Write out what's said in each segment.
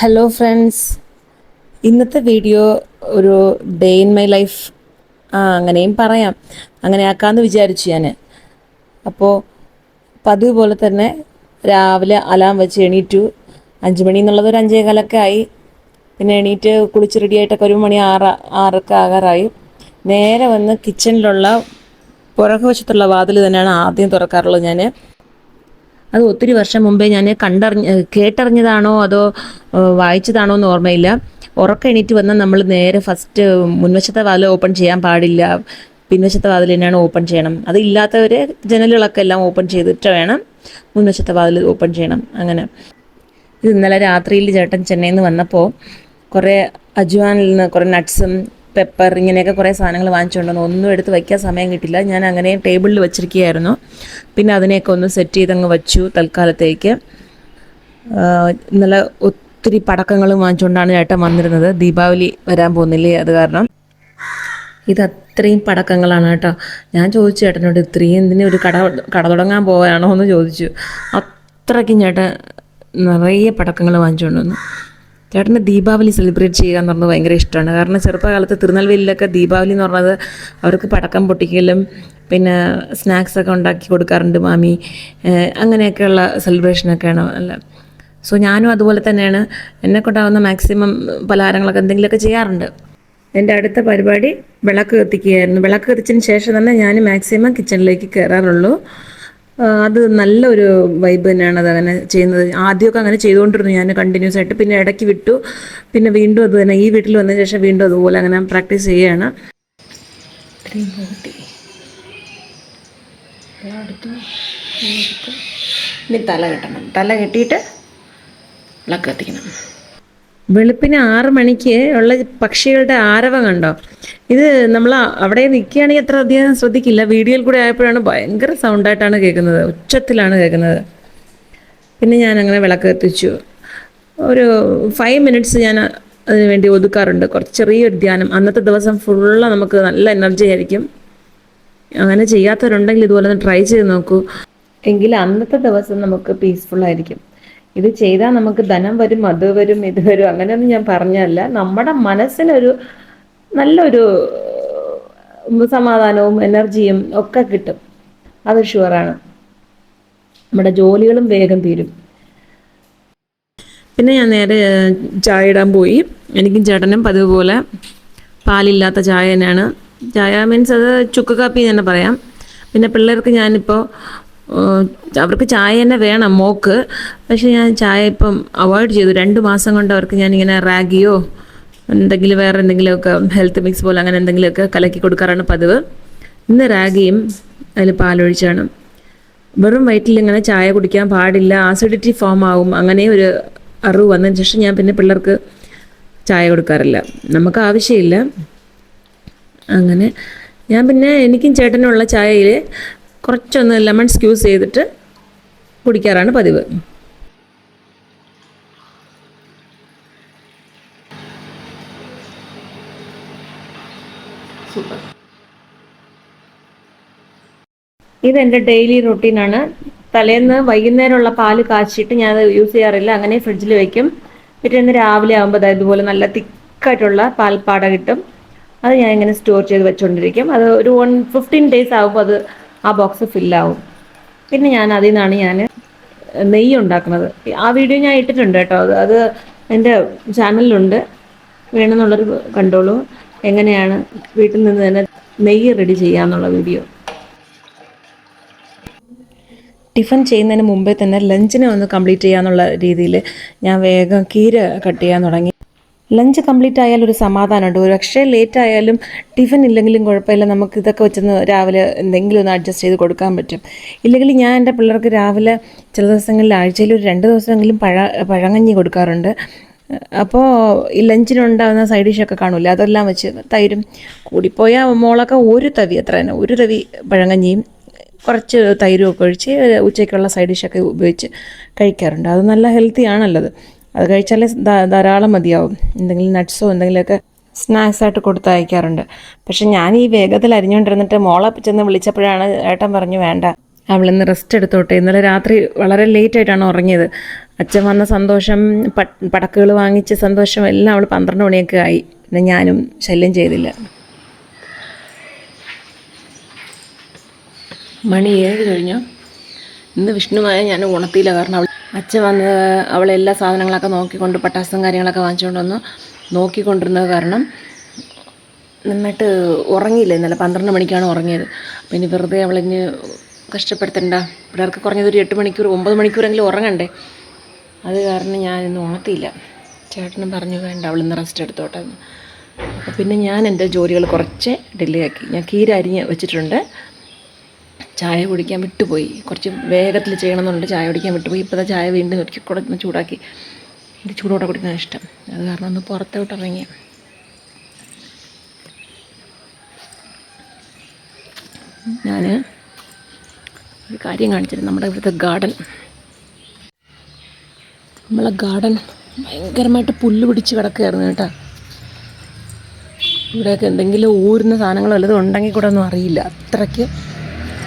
Hello friends ഇന്നത്തെ video ഒരു day in my life ആ അങ്ങനെയും പറയാം. അങ്ങനെ ആക്കാമെന്ന് വിചാരിച്ചു ഞാൻ അപ്പോൾ പതിവ് പോലെ തന്നെ രാവിലെ അലാം വെച്ച് എണീറ്റു. അഞ്ച് മണി എന്നുള്ളത് ഒരു അഞ്ചേ കാലൊക്കെ ആയി. പിന്നെ എണീറ്റ് കുളിച്ച് റെഡിയായിട്ടൊക്കെ ഒരു മണി ആറ് ആറൊക്കെ ആകാറായി. നേരെ വന്ന് കിച്ചണിലുള്ള പുറകുവശത്തുള്ള വാതിൽ തന്നെയാണ് ആദ്യം തുറക്കാറുള്ളത് ഞാൻ അത് ഒത്തിരി വർഷം മുമ്പേ ഞാൻ കണ്ടറിഞ്ഞ് കേട്ടറിഞ്ഞതാണോ അതോ വായിച്ചതാണോ എന്ന് ഓർമ്മയില്ല. ഉറക്കം എണീറ്റ് വന്നാൽ നമ്മൾ നേരെ ഫസ്റ്റ് മുൻവശത്തെ വാതിൽ ഓപ്പൺ ചെയ്യാൻ പാടില്ല. പിൻവശത്തെ വാതിൽ തന്നെയാണ് ഓപ്പൺ ചെയ്യണം. അത് ഇല്ലാത്തവർ ജനലുകളൊക്കെ എല്ലാം ഓപ്പൺ ചെയ്തിട്ട് വേണം മുൻവശത്തെ വാതിൽ ഓപ്പൺ ചെയ്യണം. അങ്ങനെ. ഇത് ഇന്നലെ രാത്രിയിൽ ചേട്ടൻ ചെന്നൈയിൽ നിന്ന് വന്നപ്പോൾ കുറേ അജ്വാനിൽ നിന്ന് കുറേ നട്ട്സും പെപ്പർ ഇങ്ങനെയൊക്കെ കുറേ സാധനങ്ങൾ വാങ്ങിച്ചുകൊണ്ട് ഒന്നും എടുത്ത് വയ്ക്കാൻ സമയം കിട്ടില്ല ഞാൻ അങ്ങനെ ടേബിളിൽ വെച്ചിരിക്കുകയായിരുന്നു. പിന്നെ അതിനെയൊക്കെ ഒന്ന് സെറ്റ് ചെയ്തങ്ങ് വച്ചു തൽക്കാലത്തേക്ക്. നല്ല ഒത്തിരി പടക്കങ്ങളും വാങ്ങിച്ചുകൊണ്ടാണ് ചേട്ടൻ വന്നിരുന്നത്. ദീപാവലി വരാൻ പോകുന്നില്ലേ അത് കാരണം. ഇത് അത്രയും പടക്കങ്ങളാണ് കേട്ടോ. ഞാൻ ചോദിച്ചു ചേട്ടനോട് ഇത്രയും എന്തിനു ഒരു കട കട തുടങ്ങാൻ പോവുകയാണോ എന്ന് ചോദിച്ചു. അത്രയ്ക്കും ചേട്ടൻ നിറയെ പടക്കങ്ങൾ വാങ്ങിച്ചുകൊണ്ട് വന്നു ചേട്ടന് ദീപാവലി സെലിബ്രേറ്റ് ചെയ്യുക എന്ന് പറഞ്ഞത് ഭയങ്കര ഇഷ്ടമാണ് കാരണം ചെറുപ്പകാലത്ത് തിരുനെൽവേലിയിലൊക്കെ ദീപാവലി എന്ന് പറഞ്ഞത് അവർക്ക് പടക്കം പൊട്ടിക്കലും പിന്നെ സ്നാക്സൊക്കെ ഉണ്ടാക്കി കൊടുക്കാറുണ്ട് മാമി. അങ്ങനെയൊക്കെയുള്ള സെലിബ്രേഷനൊക്കെയാണ് അല്ല സോ ഞാനും അതുപോലെ തന്നെയാണ്. എന്നെ കൊണ്ടാവുന്ന മാക്സിമം പലഹാരങ്ങളൊക്കെ എന്തെങ്കിലുമൊക്കെ ചെയ്യാറുണ്ട്. എന്റെ അടുത്ത പരിപാടി വിളക്ക് കത്തിക്കുകയായിരുന്നു. വിളക്ക് കത്തിച്ചതിന് ശേഷം തന്നെ ഞാൻ മാക്സിമം കിച്ചണിലേക്ക് കയറാറുള്ളൂ. അത് നല്ലൊരു വൈബ് തന്നെയാണ് അത് അങ്ങനെ ചെയ്യുന്നത്. ആദ്യമൊക്കെ അങ്ങനെ ചെയ്തുകൊണ്ടിരുന്നു. ഞാൻ കണ്ടിന്യൂസ് ആയിട്ട് പിന്നെ ഇടയ്ക്ക് വിട്ടു. പിന്നെ വീണ്ടും അത് തന്നെ ഈ വീട്ടിൽ വന്നതിന് ശേഷം വീണ്ടും അതുപോലെ അങ്ങനെ പ്രാക്ടീസ് ചെയ്യുകയാണ്. തല കെട്ടണം. തല കെട്ടിയിട്ട് വിളക്ക് കത്തിക്കണം. വെളുപ്പിന് ആറ് മണിക്ക് ഉള്ള പക്ഷികളുടെ ആരവം കണ്ടോ? ഇത് നമ്മൾ അവിടെ നിൽക്കുകയാണെങ്കിൽ അത്ര അധികം ശ്രദ്ധിക്കില്ല. വീഡിയോയിൽ കൂടെ ആയപ്പോഴാണ് ഭയങ്കര സൗണ്ടായിട്ടാണ് കേൾക്കുന്നത്. ഉച്ചത്തിലാണ് കേൾക്കുന്നത്. പിന്നെ ഞാൻ അങ്ങനെ വിളക്ക് കത്തിച്ചു. ഒരു ഫൈവ് മിനിറ്റ്സ് ഞാൻ അതിന് വേണ്ടി ഒതുക്കാറുണ്ട്. കുറച്ച് ചെറിയൊരു ധ്യാനം. അന്നത്തെ ദിവസം ഫുള്ള് നമുക്ക് നല്ല എനർജി ആയിരിക്കും. അങ്ങനെ ചെയ്യാത്തവരുണ്ടെങ്കിൽ ഇതുപോലെ ഒന്ന് ട്രൈ ചെയ്ത് നോക്കൂ. എങ്കിൽ അന്നത്തെ ദിവസം നമുക്ക് പീസ്ഫുൾ ആയിരിക്കും. ഇത് ചെയ്താൽ നമുക്ക് ധനം വരും അത് വരും ഇത് വരും അങ്ങനെയൊന്നും ഞാൻ പറഞ്ഞല്ല നമ്മുടെ മനസ്സിനൊരു നല്ലൊരു സമാധാനവും എനർജിയും ഒക്കെ കിട്ടും. അത് ഷുവറാണ്. നമ്മുടെ ജോലികളും വേഗം തീരും. പിന്നെ ഞാൻ നേരെ ചായ ഇടാൻ പോയി. എനിക്കും ചേട്ടനും പതിവ് പോലെ പാലില്ലാത്ത ചായ തന്നെയാണ്. ചായ മീൻസ് അത് ചുക്ക് കാപ്പി തന്നെ പറയാം. പിന്നെ പിള്ളേർക്ക് ഞാനിപ്പോൾ അവർക്ക് ചായ തന്നെ വേണം മോക്ക്. പക്ഷേ ഞാൻ ചായ ഇപ്പം അവോയ്ഡ് ചെയ്തു. രണ്ട് മാസം കൊണ്ട് അവർക്ക് ഞാൻ ഇങ്ങനെ റാഗിയോ എന്തെങ്കിലും വേറെ എന്തെങ്കിലുമൊക്കെ ഹെൽത്ത് മിക്സ് പോലെ അങ്ങനെ എന്തെങ്കിലുമൊക്കെ കലക്കി കൊടുക്കാറാണ് പതിവ്. ഇന്ന് റാഗിയും അതിൽ പാലൊഴിച്ചാണ്. വെറും വയറ്റിൽ ഇങ്ങനെ ചായ കുടിക്കാൻ പാടില്ല ആസിഡിറ്റി ഫോം ആവും അങ്ങനെ ഒരു അറിവ് വന്നതിന് ശേഷം ഞാൻ പിന്നെ പിള്ളേർക്ക് ചായ കൊടുക്കാറില്ല. നമുക്ക് ആവശ്യമില്ല. അങ്ങനെ ഞാൻ പിന്നെ എനിക്കും ചേട്ടനുള്ള ചായയിൽ കുറച്ചൊന്ന് ലെമൺ സ്ക്യൂസ് ചെയ്തിട്ട് കുടിക്കാറാണ് പതിവ്. സൂപ്പർ. ഇതെന്റെ ഡെയിലി റൊട്ടീനാണ് തലേന്ന് വൈകുന്നേരമുള്ള പാൽ കാച്ചിട്ട് ഞാൻ അത് യൂസ് ചെയ്യാറില്ല. അങ്ങനെ ഫ്രിഡ്ജിൽ വെക്കും. പിറ്റേന്ന് രാവിലെ ആകുമ്പോൾ അതായത് ഇതുപോലെ നല്ല തിക്കായിട്ടുള്ള പാൽപ്പാട കിട്ടും. അത് ഞാൻ ഇങ്ങനെ സ്റ്റോർ ചെയ്ത് വെച്ചുകൊണ്ടിരിക്കും അത് ഒരു വൺ ഫിഫ്റ്റീൻ ഡേയ്സ് ആകുമ്പോൾ അത് ആ ബോക്സ് ഫില്ലാവും പിന്നെ ഞാൻ അതിൽ നിന്നാണ് ഞാൻ നെയ്യ് ഉണ്ടാക്കുന്നത്. ആ വീഡിയോ ഞാൻ ഇട്ടിട്ടുണ്ട് കേട്ടോ. അത് അത് എന്റെ ചാനലിലുണ്ട് വേണമെന്നുള്ളൊരു കണ്ടോളൂ. എങ്ങനെയാണ് വീട്ടിൽ നിന്ന് തന്നെ നെയ്യ് റെഡി ചെയ്യാന്നുള്ള വീഡിയോ ടിഫിൻ ചെയ്യുന്നതിന് മുമ്പേ തന്നെ ലഞ്ചിനെ ഒന്ന് കംപ്ലീറ്റ് ചെയ്യാന്നുള്ള രീതിയിൽ ഞാൻ വേഗം കീര കട്ട് ചെയ്യാൻ തുടങ്ങി. ലഞ്ച് കംപ്ലീറ്റ് ആയാൽ ഒരു സമാധാനമുണ്ട്. ഒരു പക്ഷേ ലേറ്റ് ആയാലും ടിഫിൻ ഇല്ലെങ്കിലും കുഴപ്പമില്ല. നമുക്ക് ഇതൊക്കെ വെച്ചൊന്ന് രാവിലെ എന്തെങ്കിലും ഒന്ന് അഡ്ജസ്റ്റ് ചെയ്ത് കൊടുക്കാൻ പറ്റും. ഇല്ലെങ്കിൽ ഞാൻ എന്റെ പിള്ളേർക്ക് രാവിലെ ചില ദിവസങ്ങളിൽ ആഴ്ചയിൽ ഒരു രണ്ട് ദിവസമെങ്കിലും പഴ പഴങ്ങഞ്ഞി കൊടുക്കാറുണ്ട്. അപ്പോൾ ഈ ലഞ്ചിനുണ്ടാകുന്ന സൈഡ് ഡിഷൊക്കെ കാണില്ല? അതെല്ലാം വെച്ച് തൈരും കൂടിപ്പോയാൽ മോളൊക്കെ ഒരു തവി അത്ര തന്നെ. ഒരു തവി പഴങ്ങഞ്ഞിയും കുറച്ച് തൈരും ഒക്കെ ഒഴിച്ച് ഉച്ചയ്ക്കുള്ള സൈഡ് ഡിഷൊക്കെ ഉപയോഗിച്ച് കഴിക്കാറുണ്ട്. അത് നല്ല ഹെൽത്തി ആണല്ലോ അത് കഴിച്ചാലേ ധാരാളം മതിയാവും. എന്തെങ്കിലും നട്ട്സോ എന്തെങ്കിലുമൊക്കെ സ്നാക്സ് ആയിട്ട് കൊടുത്ത് അയക്കാറുണ്ട്. പക്ഷെ ഞാൻ ഈ വേഗത്തിൽ അരിഞ്ഞുകൊണ്ടിരുന്നിട്ട് മോളെ ചെന്ന് വിളിച്ചപ്പോഴാണ് ഏട്ടൻ പറഞ്ഞു വേണ്ട. അവളിന്ന് റെസ്റ്റ് എടുത്തോട്ടെ. ഇന്നലെ രാത്രി വളരെ ലേറ്റ് ആയിട്ടാണ് ഉറങ്ങിയത്. അച്ഛൻ വന്ന സന്തോഷം പടക്കുകൾ വാങ്ങിച്ച സന്തോഷം എല്ലാം അവൾ പന്ത്രണ്ട് മണിയൊക്കെ ആയി. പിന്നെ ഞാനും ശല്യം ചെയ്തില്ല. മണി ഏഴ് കഴിഞ്ഞു. ഇന്ന് വിഷ്ണുമായ ഞാൻ ഉണർത്തിയില്ല. കാരണം അവൾ അച്ഛൻ വന്ന് അവളെല്ലാ സാധനങ്ങളൊക്കെ നോക്കിക്കൊണ്ട് പട്ടാസും കാര്യങ്ങളൊക്കെ വാങ്ങിച്ചുകൊണ്ട് വന്ന് നോക്കിക്കൊണ്ടിരുന്നത് കാരണം നന്നായിട്ട് ഉറങ്ങിയില്ല ഇന്നലെ പന്ത്രണ്ട് മണിക്കാണ് ഉറങ്ങിയത്. അപ്പം ഇനി വെറുതെ അവളിന് കഷ്ടപ്പെടുത്തണ്ട. പിള്ളേർക്ക് കുറഞ്ഞത് ഒരു എട്ട് മണിക്കൂർ ഒമ്പത് മണിക്കൂറെങ്കിലും ഉറങ്ങണ്ടേ? അത് കാരണം ഞാൻ ഇന്ന് ഉണർത്തിയില്ല. ചേട്ടനും പറഞ്ഞു വേണ്ട അവളിന്ന് റെസ്റ്റ് എടുത്തോട്ടെ എന്ന് അപ്പോൾ പിന്നെ ഞാൻ എന്റെ ജോലികൾ കുറച്ച് ഡിലേ ആക്കി. ഞാൻ കീര അരിഞ്ഞ് വെച്ചിട്ടുണ്ട്. ചായ കുടിക്കാൻ വിട്ടുപോയി. കുറച്ച് വേഗത്തിൽ ചെയ്യണമെന്നുണ്ട്. ചായ കുടിക്കാൻ വിട്ടുപോയി. ഇപ്പോഴത്തെ ചായ വീണ്ടും ഒരിക്കൽ ഒന്ന് ചൂടാക്കി. എനിക്ക് ചൂടോടെ കുടിക്കാൻ ഇഷ്ടം. അത് കാരണം ഒന്ന് പുറത്തോട്ട് ഇറങ്ങി ഞാൻ ഒരു കാര്യം കാണിച്ചിരുന്നു നമ്മുടെ ഇവിടുത്തെ ഗാർഡൻ. നമ്മളെ ഗാർഡൻ ഭയങ്കരമായിട്ട് പുല്ല് പിടിച്ച് കിടക്കുകയായിരുന്നു കേട്ടോ. ഇവിടെയൊക്കെ എന്തെങ്കിലും ഊരുന്ന സാധനങ്ങൾ വല്ലതും ഉണ്ടെങ്കിൽ കൂടെ ഒന്നും അറിയില്ല. അത്രയ്ക്ക്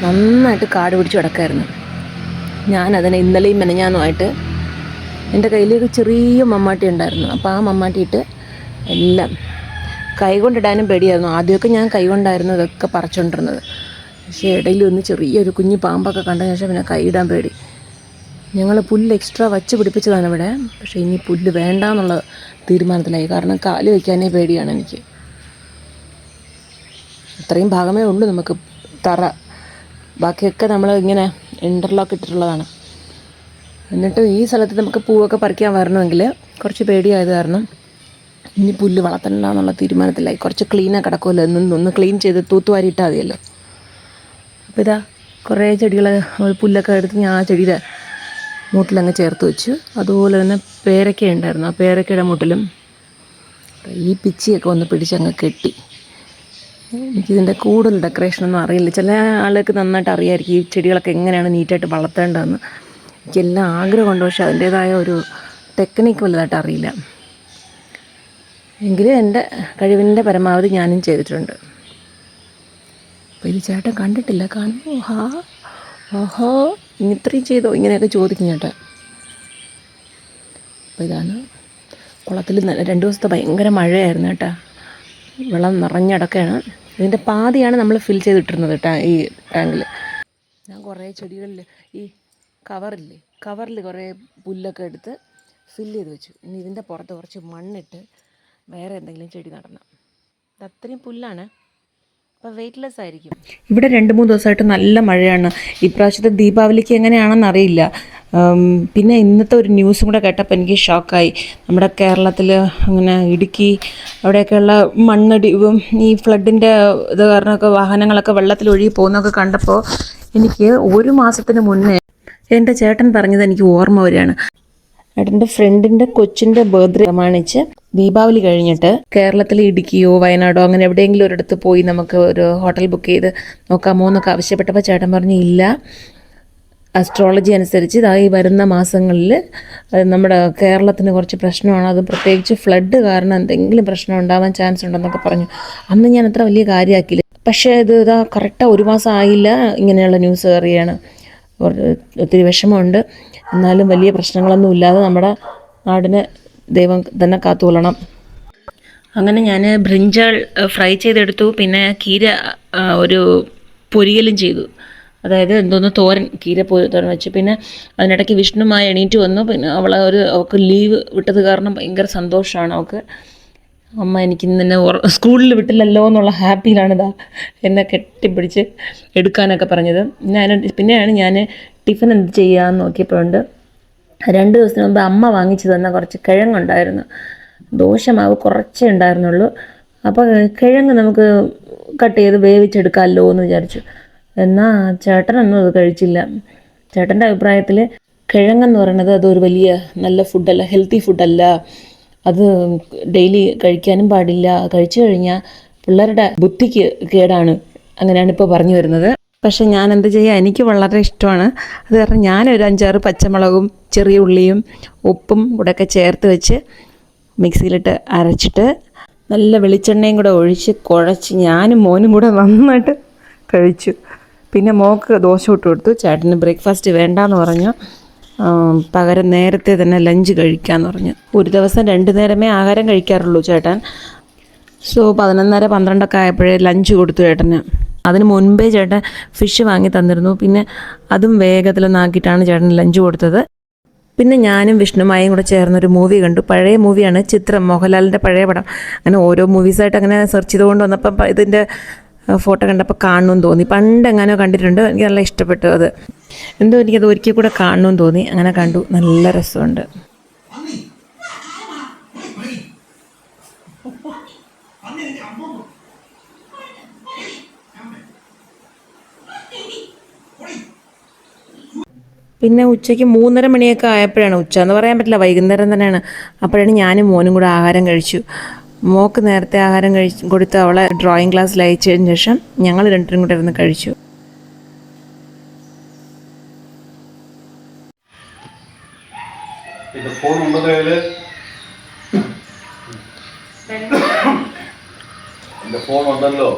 നന്നായിട്ട് കാട് പിടിച്ച് കിടക്കായിരുന്നു. ഞാനതിനെ ഇന്നലെയും മെനഞ്ഞാന്നുമായിട്ട് എന്റെ കയ്യിൽ ചെറിയ മമ്മാട്ടി ഉണ്ടായിരുന്നു. അപ്പോൾ ആ മമ്മാട്ടിയിട്ട് എല്ലാം കൈകൊണ്ടിടാനും പേടിയായിരുന്നു. ആദ്യമൊക്കെ ഞാൻ കൈ കൊണ്ടായിരുന്നു ഇതൊക്കെ പറിച്ചുകൊണ്ടിരുന്നത് പക്ഷേ ഇടയിൽ ഒന്ന് ചെറിയൊരു കുഞ്ഞു പാമ്പൊക്കെ കണ്ട ശേഷം പിന്നെ കൈയിടാൻ പേടി. ഞങ്ങൾ പുല്ല് എക്സ്ട്രാ വച്ച് പിടിപ്പിച്ചതാണ് ഇവിടെ. പക്ഷേ ഇനി പുല്ല് വേണ്ട എന്നുള്ള തീരുമാനത്തിലായി. കാരണം കാൽ വയ്ക്കാനേ പേടിയാണ് എനിക്ക്. അത്രയും ഭാഗമേ ഉള്ളൂ നമുക്ക് തറ. ബാക്കിയൊക്കെ നമ്മൾ ഇങ്ങനെ ഇന്റർലോക്ക് ഇട്ടിട്ടുള്ളതാണ്. എന്നിട്ട് ഈ സ്ഥലത്ത് നമുക്ക് പൂവൊക്കെ പറിക്കാൻ വരണമെങ്കിൽ കുറച്ച് പേടിയായത് കാരണം ഇനി പുല്ല് വളർത്തണ്ട എന്നുള്ള തീരുമാനത്തിലായി. കുറച്ച് ക്ലീനാണ് കിടക്കുമല്ലോ എന്ന് ഒന്ന് ക്ലീൻ ചെയ്ത് തൂത്തുവാരി ഇട്ടാൽ മതിയല്ലോ. അപ്പോൾ ഇതാ കുറേ ചെടികൾ പുല്ലൊക്കെ എടുത്ത് ഞാൻ ആ ചെടിയുടെ മൂട്ടിലങ്ങ് ചേർത്ത് വെച്ചു. അതുപോലെ തന്നെ പേരക്ക ഉണ്ടായിരുന്നു ആ പേരക്കയുടെ മൂട്ടിലും ഈ പിച്ചിയൊക്കെ ഒന്ന് പിടിച്ചങ്ങ് കെട്ടി. എനിക്കിതിന്റെ കൂടുതൽ ഡെക്കറേഷനൊന്നും അറിയില്ല. ചില ആൾക്ക് നന്നായിട്ട് അറിയാമായിരിക്കും ഈ ചെടികളൊക്കെ എങ്ങനെയാണ് നീറ്റായിട്ട് വളർത്തേണ്ടതെന്ന്. എനിക്കെല്ലാം ആഗ്രഹമുണ്ട് പക്ഷേ അതിന്റേതായ ഒരു ടെക്നിക്ക് വലുതായിട്ട് അറിയില്ല. എങ്കിലും എന്റെ കഴിവിന്റെ പരമാവധി ഞാനും ചെയ്തിട്ടുണ്ട്. അപ്പോൾ ഇത് ചേട്ടൻ കണ്ടിട്ടില്ല കാണുമ്പോൾ ഹാ ഓഹോ ഇത്രയും ചെയ്തോ? ഇങ്ങനെയൊക്കെ ചോദിക്കും ചേട്ടൻ അപ്പോൾ ഇതാണ് കുളത്തിൽ രണ്ട് ദിവസത്തെ ഭയങ്കര മഴയായിരുന്നു കേട്ടോ. വെള്ളം നിറഞ്ഞടക്കാണ്. ഇതിന്റെ പാതിയാണ് നമ്മൾ ഫിൽ ചെയ്തിട്ടിരുന്നത് ടാ ഈ ടാങ്കിൽ ഞാൻ കുറേ ചെടികളിൽ ഈ കവറില്ലേ കവറിൽ കുറേ പുല്ലൊക്കെ എടുത്ത് ഫിൽ ചെയ്ത് വെച്ചു. ഇനി ഇതിന്റെ പുറത്ത് കുറച്ച് മണ്ണിട്ട് വേറെ എന്തെങ്കിലും ചെടി നടണം. അത്രയും പുല്ലാണ്. അപ്പോൾ വെയിറ്റ്ലെസ് ആയിരിക്കും. ഇവിടെ രണ്ട് മൂന്ന് ദിവസമായിട്ട് നല്ല മഴയാണ്. ഇപ്രാവശ്യത്തെ ദീപാവലിക്ക് എങ്ങനെയാണെന്ന് അറിയില്ല പിന്നെ ഇന്നത്തെ ഒരു ന്യൂസും കൂടെ കേട്ടപ്പോൾ എനിക്ക് ഷോക്കായി നമ്മുടെ കേരളത്തിൽ അങ്ങനെ ഇടുക്കി അവിടെയൊക്കെയുള്ള മണ്ണടിവും ഈ ഫ്ലഡിന്റെ ഇത് കാരണമൊക്കെ വാഹനങ്ങളൊക്കെ വെള്ളത്തിൽ ഒഴുകി പോകുന്നതൊക്കെ കണ്ടപ്പോൾ എനിക്ക് ഒരു മാസത്തിന് മുന്നേ എന്റെ ചേട്ടൻ പറഞ്ഞത് എനിക്ക് ഓർമ്മ വരികയാണ്. ഏട്ടന്റെ ഫ്രണ്ടിന്റെ കൊച്ചിന്റെ ബർത്ത്ഡേ പ്രമാണിച്ച് ദീപാവലി കഴിഞ്ഞിട്ട് കേരളത്തിൽ ഇടുക്കിയോ വയനാടോ അങ്ങനെ എവിടെയെങ്കിലും ഒരിടത്ത് പോയി നമുക്ക് ഒരു ഹോട്ടൽ ബുക്ക് ചെയ്ത് നോക്കാമോ എന്നൊക്കെ ആവശ്യപ്പെട്ടപ്പോൾ ചേട്ടൻ പറഞ്ഞു ഇല്ല അസ്ട്രോളജി അനുസരിച്ച് ഇതാ ഈ വരുന്ന മാസങ്ങളിൽ നമ്മുടെ കേരളത്തിന് കുറച്ച് പ്രശ്നമാണ്. അത് പ്രത്യേകിച്ച് ഫ്ലഡ് കാരണം എന്തെങ്കിലും പ്രശ്നം ഉണ്ടാവാൻ ചാൻസ് ഉണ്ടെന്നൊക്കെ പറഞ്ഞു. അന്ന് ഞാൻ അത്ര വലിയ കാര്യമാക്കിയില്ല പക്ഷേ ഇത് ഇതാ കറക്റ്റാണ് ഒരു മാസം ആയില്ല. ഇങ്ങനെയുള്ള ന്യൂസ് അറിയാണ്. ഒത്തിരി വിഷമമുണ്ട്. എന്നാലും വലിയ പ്രശ്നങ്ങളൊന്നും ഇല്ലാതെ നമ്മുടെ നാടിനെ ദൈവം തന്നെ കാത്തുകൊള്ളണം. അങ്ങനെ ഞാൻ ബ്രിഞ്ചാൾ ഫ്രൈ ചെയ്തെടുത്തു. പിന്നെ കീര ഒരു പൊരിയലും ചെയ്തു. അതായത് എന്തോന്ന് തോരൻ കീര തോരൻ വെച്ചു. പിന്നെ അതിനിടയ്ക്ക് വിഷ്ണുമായി എണീറ്റ് വന്നു. പിന്നെ അവളെ ഒരു അവൾക്ക് ലീവ് വിട്ടത് കാരണം ഭയങ്കര സന്തോഷമാണ് അവൾക്ക് അമ്മ എനിക്ക് ഇന്ന് സ്കൂളിൽ വിട്ടില്ലല്ലോ എന്നുള്ള ഹാപ്പിയിലാണിതാ എന്നെ കെട്ടിപ്പിടിച്ച് എടുക്കാനൊക്കെ പറഞ്ഞത്. ഞാൻ പിന്നെയാണ് ഞാൻ ടിഫിൻ എന്ത് ചെയ്യാമെന്ന് നോക്കിയപ്പോഴുണ്ട്. രണ്ട് ദിവസത്തിന് മുമ്പ് അമ്മ വാങ്ങിച്ചു തന്ന കുറച്ച് കിഴങ്ങുണ്ടായിരുന്നു. ദോഷമാവ് കുറച്ചേ ഉണ്ടായിരുന്നുള്ളൂ. അപ്പോൾ കിഴങ്ങ് നമുക്ക് കട്ട് ചെയ്ത് വേവിച്ചെടുക്കാമല്ലോ എന്ന് വിചാരിച്ചു. എന്നാൽ ചേട്ടനൊന്നും അത് കഴിച്ചില്ല. ചേട്ടന്റെ അഭിപ്രായത്തിൽ കിഴങ്ങെന്ന് പറയുന്നത് അതൊരു വലിയ നല്ല ഫുഡല്ല ഹെൽത്തി ഫുഡല്ല അത് ഡെയിലി കഴിക്കാനും പാടില്ല. കഴിച്ചു കഴിഞ്ഞാൽ പിള്ളേരുടെ ബുദ്ധിക്ക് കേടാണ്. അങ്ങനെയാണ് ഇപ്പോൾ പറഞ്ഞു വരുന്നത്. പക്ഷെ ഞാൻ എന്ത് ചെയ്യുക എനിക്ക് വളരെ ഇഷ്ടമാണ്. അത് കാരണം ഞാനൊരു അഞ്ചാറ് പച്ചമുളകും ചെറിയ ഉള്ളിയും ഉപ്പും കൂടെ ഒക്കെ ചേർത്ത് വെച്ച് മിക്സിയിലിട്ട് അരച്ചിട്ട് നല്ല വെളിച്ചെണ്ണയും കൂടെ ഒഴിച്ച് കുഴച്ച് ഞാനും മോനും കൂടെ നന്നായിട്ട് കഴിച്ചു. പിന്നെ മോക്ക് ദോശ ഇട്ട് കൊടുത്തു. ചേട്ടന് ബ്രേക്ക്ഫാസ്റ്റ് വേണ്ടാന്ന് പറഞ്ഞു. പകരം നേരത്തെ തന്നെ ലഞ്ച് കഴിക്കാമെന്ന് പറഞ്ഞു. ഒരു ദിവസം രണ്ട് നേരമേ ആഹാരം കഴിക്കാറുള്ളൂ ചേട്ടൻ. സോ പതിനൊന്നര പന്ത്രണ്ടൊക്കെ ആയപ്പോഴേ ലഞ്ച് കൊടുത്തു ചേട്ടന്. അതിന് മുൻപേ ചേട്ടൻ ഫിഷ് വാങ്ങി തന്നിരുന്നു. പിന്നെ അതും വേഗത്തിലൊന്നാക്കിയിട്ടാണ് ചേട്ടൻ ലഞ്ച് കൊടുത്തത്. പിന്നെ ഞാനും വിഷ്ണുമായും കൂടെ ചേർന്നൊരു മൂവി കണ്ടു. പഴയ മൂവിയാണ് ചിത്രം. മോഹൻലാലിന്റെ പഴയ പടം. അങ്ങനെ ഓരോ മൂവീസായിട്ട് അങ്ങനെ സെർച്ച് ചെയ്തുകൊണ്ട് വന്നപ്പം ഇതിന്റെ ഫോട്ടോ കണ്ടപ്പോൾ കാണണമെന്ന് തോന്നി. പണ്ട് എങ്ങാനോ കണ്ടിട്ടുണ്ട്. എനിക്ക് നല്ല ഇഷ്ടപ്പെട്ടു അത്. എന്തോ എനിക്കത് ഒരിക്കൽ കൂടെ കാണണമെന്ന് തോന്നി. അങ്ങനെ കണ്ടു. നല്ല രസമുണ്ട്. പിന്നെ ഉച്ചയ്ക്ക് മൂന്നര മണിയൊക്കെ ആയപ്പോഴാണ് ഉച്ച. എന്ന് പറയാൻ പറ്റില്ല. വൈകുന്നേരം തന്നെയാണ്. അപ്പോഴാണ് ഞാനും മോനും കൂടെ ആഹാരം കഴിച്ചു. മോക്ക് നേരത്തെ ആഹാരം കഴിച്ച് കൊടുത്ത് അവളെ ഡ്രോയിങ് ക്ലാസ്സിൽ അയച്ചതിന് ശേഷം ഞങ്ങൾ രണ്ടുപേരും കൂടെ ഇരുന്ന് കഴിച്ചു. ഫോൺ ഉണ്ടല്ലോ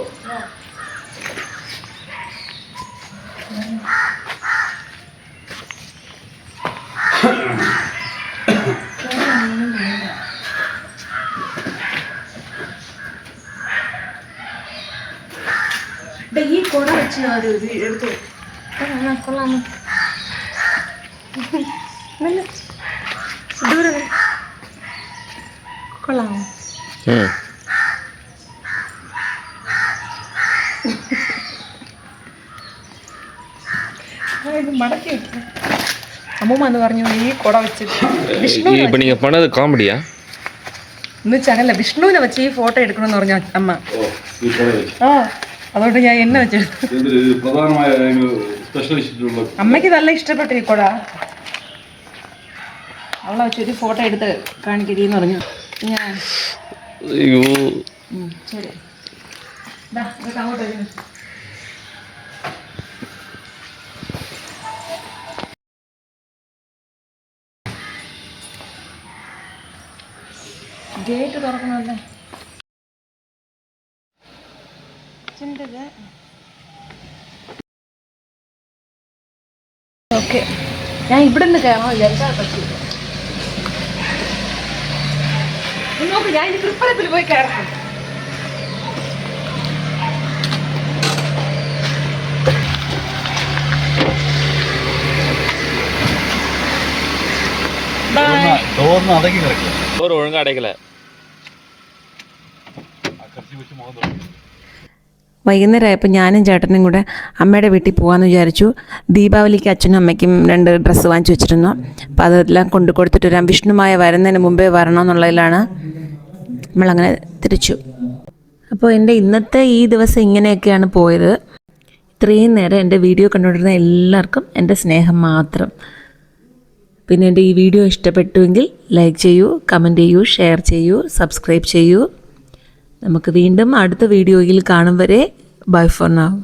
ഈ കുട വെച്ച് എടുത്തു കൊള്ളാമോ കൊള്ളാമോ ഇത് മടക്കി വെക്കും അമ്മൂമ്മ എന്ന് പറഞ്ഞു ഈ കുട വെച്ചിട്ട് വിഷ്ണു இப்போ நீங்கள் பண்ணது காமெடியா എന്ന് വെച്ചാൽ വിഷ്ണുവിനെ വെച്ച് ഈ ഫോട്ടോ എടുക്കണമെന്ന് പറഞ്ഞു അമ്മ ഓ ഈ ഫോൺ വെച്ച്. ആ അതുകൊണ്ട് ഞാൻ എന്നെ വെച്ചെടുത്തു അമ്മയ്ക്ക് നല്ല ഇഷ്ടപ്പെട്ടു ഈ കൊട. അവളെ വെച്ചൊരു ഫോട്ടോ എടുത്ത് കാണിക്കരിയെന്ന് പറഞ്ഞു. ഞാൻ ശരി. അങ്ങോട്ട് ഗേറ്റ് തുറക്കണമല്ലേ? വെച്ചിട്ടത് ഓക്കെ. ഞാൻ ഇവിടെ നിന്ന് കയറണം വിചാരിച്ചാൽ പറ്റില്ല ഞാൻ ഇനി തൃപ്പലത്തിൽ പോയി കയറണം ചോറ് ഒഴുങ്ങടയ്ക്കല വെച്ച് മുഖം തുടങ്ങി വൈകുന്നേരം ആയപ്പോൾ ഞാനും ചേട്ടനും കൂടെ അമ്മയുടെ വീട്ടിൽ പോകാമെന്ന് വിചാരിച്ചു. ദീപാവലിക്ക് അച്ഛനും അമ്മയ്ക്കും രണ്ട് ഡ്രസ്സ് വാങ്ങിച്ചു വെച്ചിരുന്നു. അപ്പോൾ അതെല്ലാം കൊണ്ടു കൊടുത്തിട്ട് വരാം വിഷ്ണുമായ വരുന്നതിന് മുമ്പേ വരണം എന്നുള്ളതിലാണ് നമ്മളങ്ങനെ തിരിച്ചു. അപ്പോൾ എന്റെ ഇന്നത്തെ ഈ ദിവസം ഇങ്ങനെയൊക്കെയാണ് പോയത്. ഇത്രയും നേരം എന്റെ വീഡിയോ കണ്ടുകൊണ്ടിരുന്ന എല്ലാവർക്കും എന്റെ സ്നേഹം മാത്രം. പിന്നെ എന്റെ ഈ വീഡിയോ ഇഷ്ടപ്പെട്ടുവെങ്കിൽ ലൈക്ക് ചെയ്യൂ കമന്റ് ചെയ്യൂ ഷെയർ ചെയ്യൂ സബ്സ്ക്രൈബ് ചെയ്യൂ. നമുക്ക് വീണ്ടും അടുത്ത വീഡിയോയിൽ കാണും വരെ Bye for now.